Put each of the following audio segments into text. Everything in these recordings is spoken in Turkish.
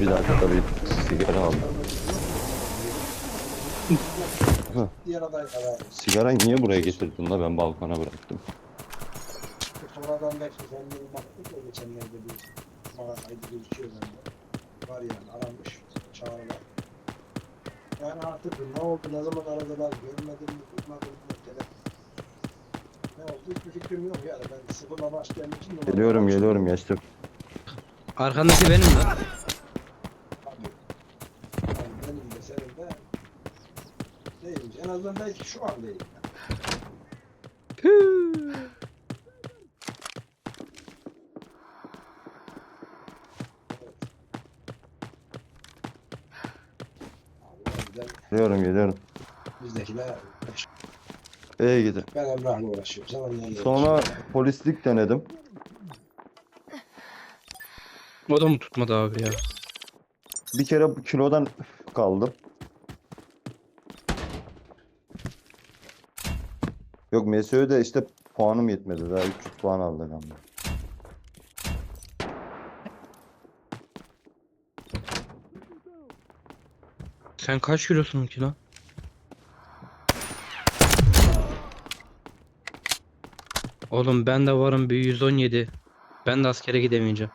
Bir dakika tabii sigara aldım. Diğer aday. Sigarayı niye buraya getirdin la ben balkona bıraktım. Sonradan belki de baktık ya geçenlerde bir bana kaydı gözüküyor bende. Var yani aranmış çağrılar. Yani artık ne oldu ne zaman aradılar görmedim mi duymadım mı telefon. Ne oldu hiçbir fikrim yok yani ben sıfırla başlayan için Geliyorum geliyorum geçtim. Arkandaki benim lan. Tabii. Yani benim de senin de değilmiş. En azından belki şu an değil. Geliyorum geliyorum. Bizdekiler E'ye gidin. ben Emrah'la uğraşıyorum. Sen onunla Sonra polislik denedim. O da mı tutmadı abi ya? Bir kere bu kilodan kaldım. Yok MSÖ'de işte puanım yetmedi. Daha 300 puan aldım ben. de. Sen kaç kilosun ki lan? Oğlum ben de varım bir 117. Ben de askere gidemeyeceğim.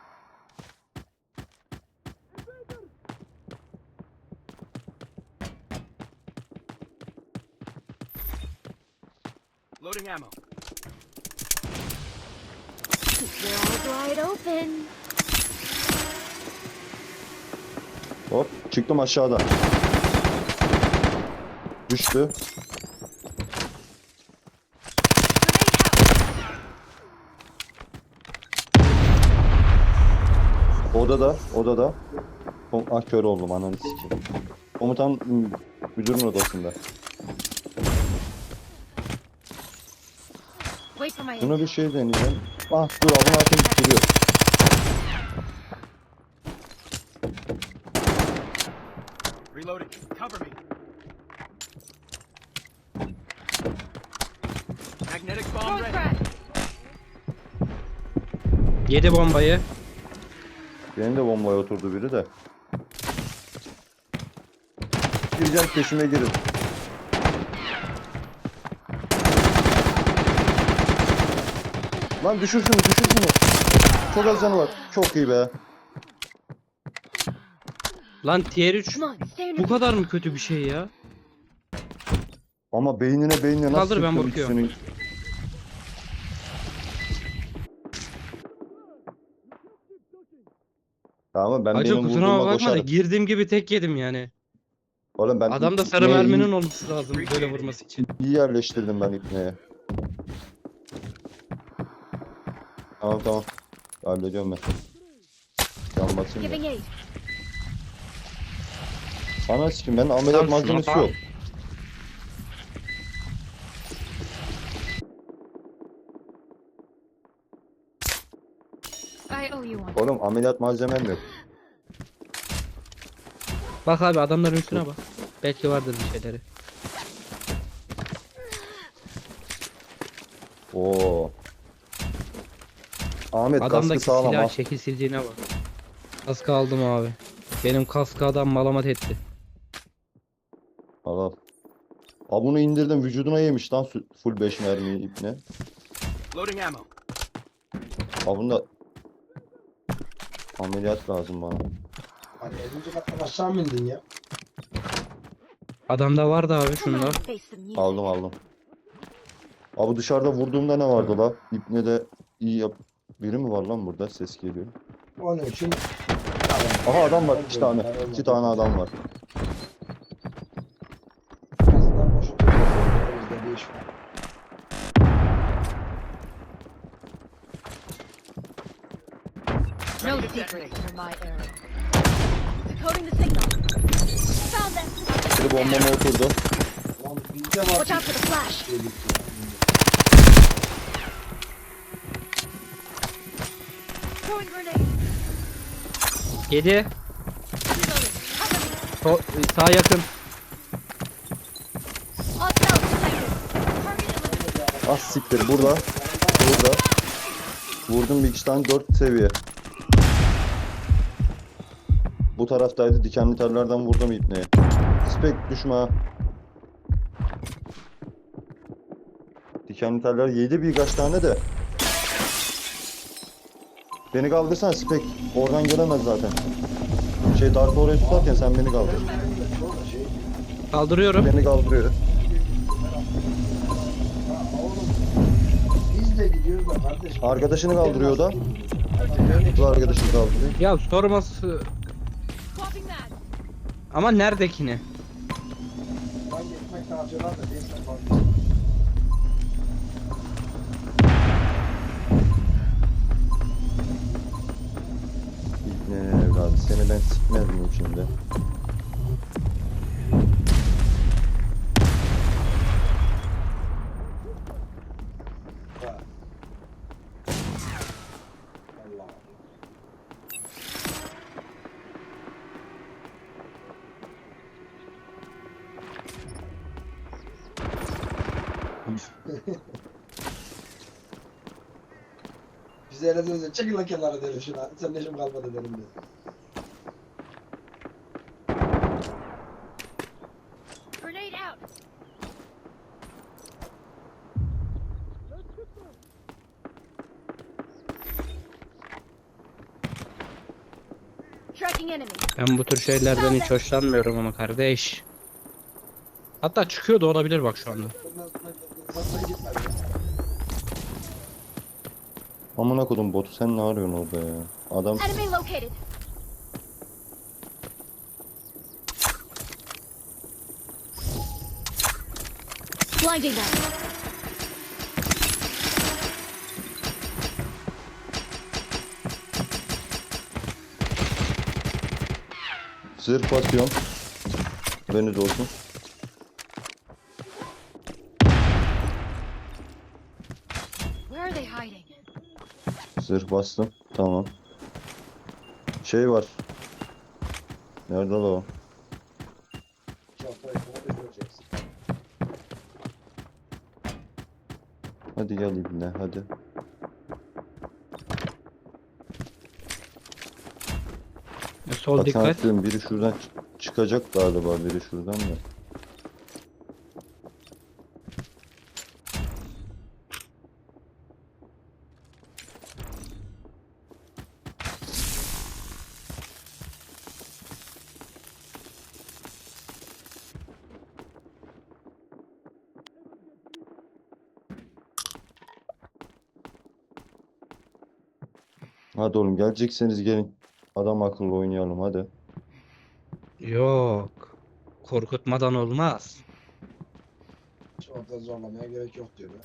Loading ammo. They're all wide open. Hop çıktım aşağıda. Düştü. Odada, odada. Ah kör oldum ananı sikeyim. Komutan m, müdürün odasında. My Şuna bir şey deneyeceğim. Ah dur abone hakim bitiriyor. Reloading. Cover me. Magnetic bomb ready. Yedi bombayı. Benim de bombaya oturdu biri de. Gireceğim peşime girin. Lan düşür şunu düşür şunu. Çok az canı var. Çok iyi be. Lan tier 3 Come on, stay in bu kadar mı kötü bir şey ya? Ama beynine beynine nasıl Kaldır, ben bakıyorum. ikisini? Tamam ben kusura vurduğuma bakma da koşarım. girdiğim gibi tek yedim yani. Oğlum ben Adamda sarı ipneye iyi- merminin olması lazım böyle vurması için. iyi yerleştirdim ben ipneye. Tamam tamam. Hallediyorum ben. Can basayım. Giving aid. Ana sikim ben ameliyat Tamam, malzemesi bak. yok. I owe you one. Oğlum ameliyat malzemem yok. Bak abi adamların üstüne bak. Belki vardır bir şeyleri. Oo. Ahmet kaskı Adamdaki sağlam silah ha. çekilsizliğine bak. Kaskı aldım abi. Benim kaskı adam malamat etti. Al al. Aa bunu indirdim vücuduna yemiş lan full 5 mermiyi ipne. Loading ammo. Aa bunda ameliyat lazım bana. Hani 50. kattan aşağı mı indin ya? Adamda vardı abi Come on, şunlar. face the music. Aldım aldım. Abi dışarıda vurduğumda ne vardı la? İpne de iyi yap. Biri mi var lan burada? Ses geliyor. Onun için Aha adam var iki tane. iki tane adam var. Aslında boş Bizde bir iş var. No secrets from my area. Decoding the signal. Found them. Biri bombama oturdu. Watch out for the flash. Yedi. So- sağ yakın. Ah siktir burada. Burada. Vurdum bir tane 4 seviye. Bu taraftaydı. Dikenli tellerden vurdum ipneye. Spek düşme. Dikenli teller yedi birkaç tane de. Beni kaldırsan Spek. Oradan gelemez zaten. Şey Dark orayı tutarken sen beni kaldır. Kaldırıyorum. Beni kaldırıyor. Biz de gidiyoruz da kardeşim. Arkadaşını kaldırıyor da. Bu arkadaşını kaldırıyor. Ya sorması ama neredekini? hangi ekmek dağıtıyorlar da bir evladı seni ben sikmez miyim şimdi? Ha. Allah. Biz de öyle diyoruz. Çekil lan kenara derim şuna. Sen ne işim kalmadı derim de. Grenade out. Tracking enemy. Ben bu tür şeylerden hiç hoşlanmıyorum ama kardeş. Hatta çıkıyor da olabilir bak şu anda. Amına kodum botu sen ne arıyorsun orada ya? Adam Enemy located. Blinding them. Zırh basıyorum. Haberiniz olsun. Zırh bastım. Tamam. Şey var. Nerede o? Hadi gel ibne hadi. Sol sana dikkat. diyorum biri şuradan ç- çıkacak galiba biri şuradan da. Hadi oğlum gelecekseniz gelin. Adam akıllı oynayalım hadi. Yok. Korkutmadan olmaz. Çok da zorlamaya gerek yok diyorlar.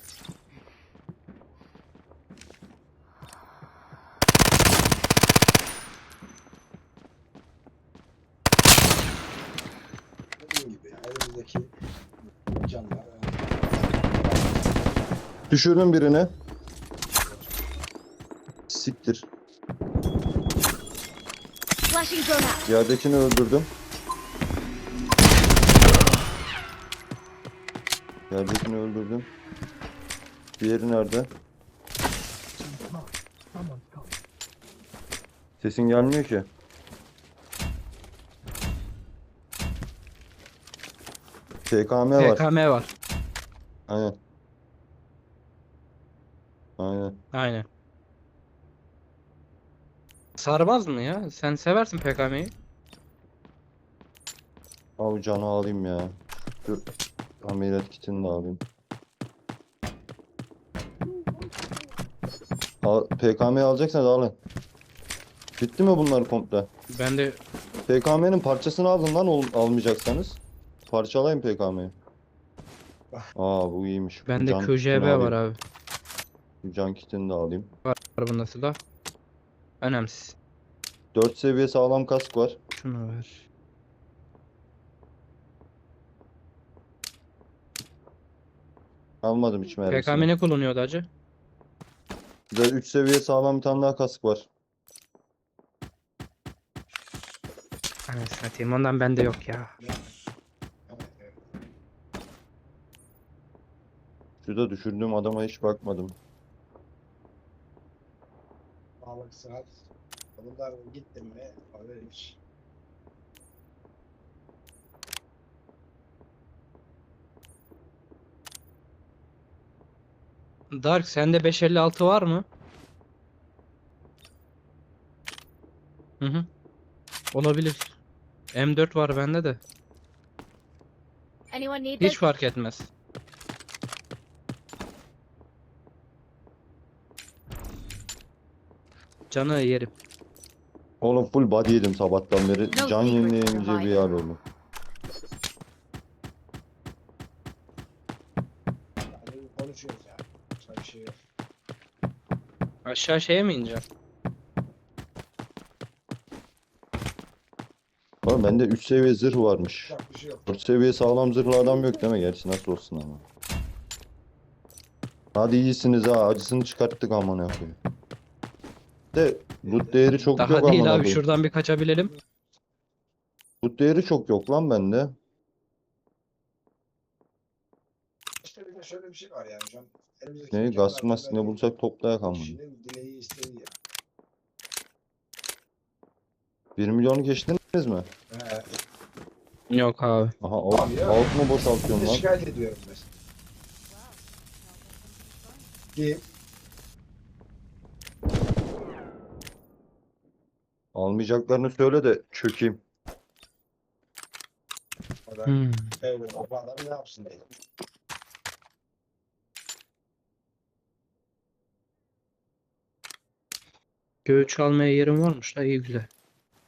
Dediğim gibi ya, elimizdeki canlar. Düşürdüm birini. Siktir. Yerdekini öldürdüm. Yerdekini öldürdüm. Diğeri nerede? Sesin gelmiyor ki. TKM var. PKM var. Aynen. Aynen. Aynen. Sarmaz mı ya? Sen seversin PKM'yi. Abi canı alayım ya. Dur. Ameliyat kitini de alayım. Al, PKM'yi alacaksanız alın. Bitti mi bunlar komple? Ben de PKM'nin parçasını alın lan ol- almayacaksanız. Parçalayın PKM'yi. Aa bu iyiymiş. bende Can kitini QJB var alayım. abi. Can kitini de alayım. Var bunda silah. Önemsiz. 4 seviye sağlam kask var. Şunu ver. Almadım hiç mermisini. PKM ne kullanıyordu acı? Bir de 3 seviye sağlam bir tane daha kask var. Anasını satayım ondan bende yok ya. Şurada düşürdüğüm adama hiç bakmadım bak saat. Buradan gittim mi haber hiç. Dark sende 556 var mı? Hı hı. Olabilir. M4 var bende de. Hiç fark etmez. Canı yerim. Oğlum full body yedim sabahtan beri. No Can yenileyince bir yer oldu. Konuşuyoruz ya. Başka bir şey yok. Aşağı şeye mi ineceğim? Oğlum bende 3 seviye zırh varmış. Bir şey yok. 4 seviye sağlam zırhlı adam yok değil mi? Gerçi nasıl olsun ama. Hadi iyisiniz ha. Acısını çıkarttık amına koyayım. De loot değeri çok Daha yok değil amına abi koyayım. şuradan bir kaçabilelim. Loot değeri çok yok lan bende. İşte bir de şöyle bir şey var yani an elimizdeki Ne imkanlar gaz mask ne bulsak toplayak amına. Kişinin dileği isteği ya. 1 milyonu geçtiniz mi? He. Yok abi. Aha alt, Abi ya. alt mı boşaltıyorum de lan? şikayet ediyorum mesela. Kim? Almayacaklarını söyle de çökeyim. Hmm. evet, o adam ne yapsın diye. Göğüç almaya yerim varmış da iyi güzel.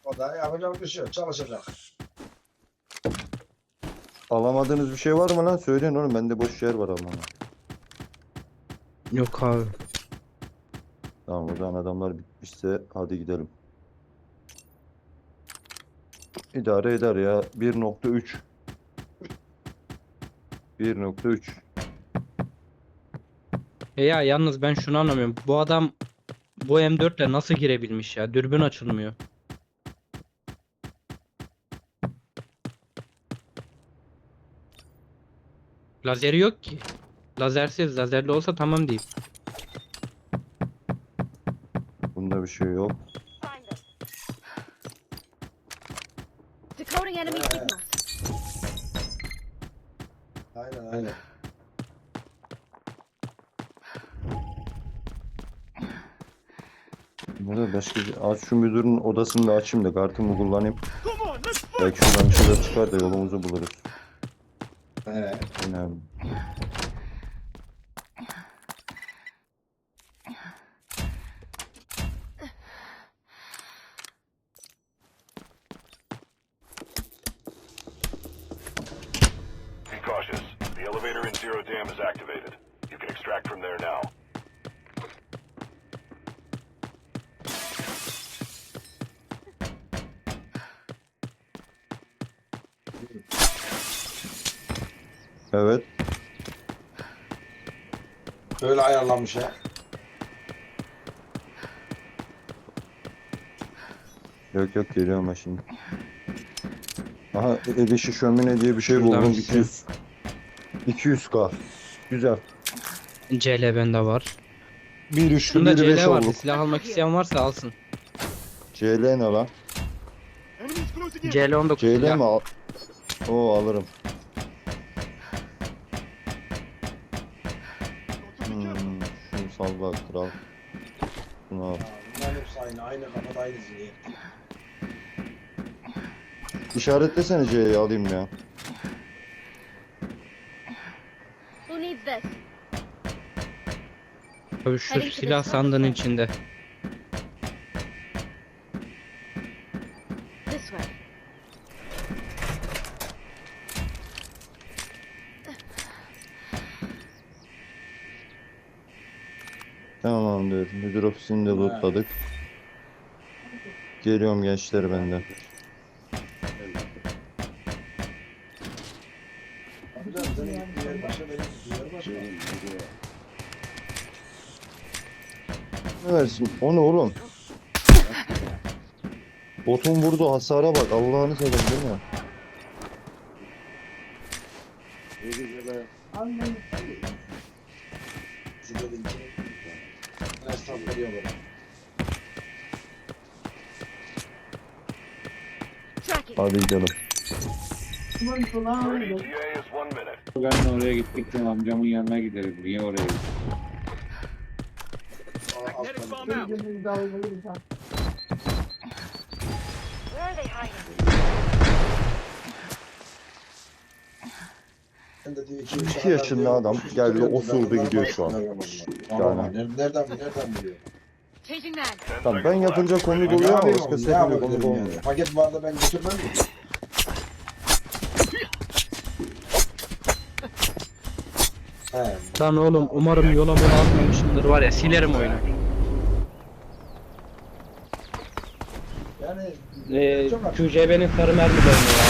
O da yapacak bir şey yok. Çalışacak. Alamadığınız bir şey var mı lan? Söyleyin oğlum bende boş yer var ama. Yok abi. Tamam o zaman adamlar bitmişse hadi gidelim. İdare eder ya. 1.3 1.3 E ya yalnız ben şunu anlamıyorum. Bu adam bu M4 ile nasıl girebilmiş ya? Dürbün açılmıyor. Lazeri yok ki. Lazersiz, lazerli olsa tamam diyeyim. Bunda bir şey yok. Find them. Decoding enemy signals. Aynen aynen. Bir... Aç şu müdürün odasını da açayım da kartımı kullanayım. Belki şuradan bir şeyler çıkar da yolumuzu buluruz. He. Önemli. Evet. Öyle ayarlanmış ya. Yok yok geliyorum ben şimdi. Aha el işi şömine diye bir şey Şuradan buldum. bir 200 200k. Güzel. CL bende var. Bir üçlü Şunda biri beş CL vardı. olduk. Silah almak isteyen varsa alsın. CL ne lan? CL 19. CL mi? Al Oo alırım. Şunu sal bak kral. Şunu al. Ha, Bunların hepsi aynı. Aynı kafada aynı zihniyet. İşaretlesene C'yi alayım ya. Who needs this? Şu the silah floor. içinde. Tamamdır. Müdür ofisini de lootladık. Geliyorum gençler benden. Ne versin? O ne oğlum? Botun vurdu hasara bak. Allah'ını seversen değil mi? Zibedin Esnaf veriyor böyle. Hadi gidelim. 30 TA is one minute. Ben de oraya amcamın yanına gideriz. Niye oraya gittik? Ben de diyor ki, İki dışarıdan yaşında diyor, adam geldi, tutuyor, osurdu gidiyor şu an. Allah, nereden nereden biliyor? Tamam ben yapınca komik oluyor ama başkası yapınca komik olmuyor. yani? Paket vardı ben götürmem mi? He. Lan oğlum umarım yola mola atmamışımdır var ya silerim oyunu. Yani Ee. QCB'nin sarı mermilerini ya.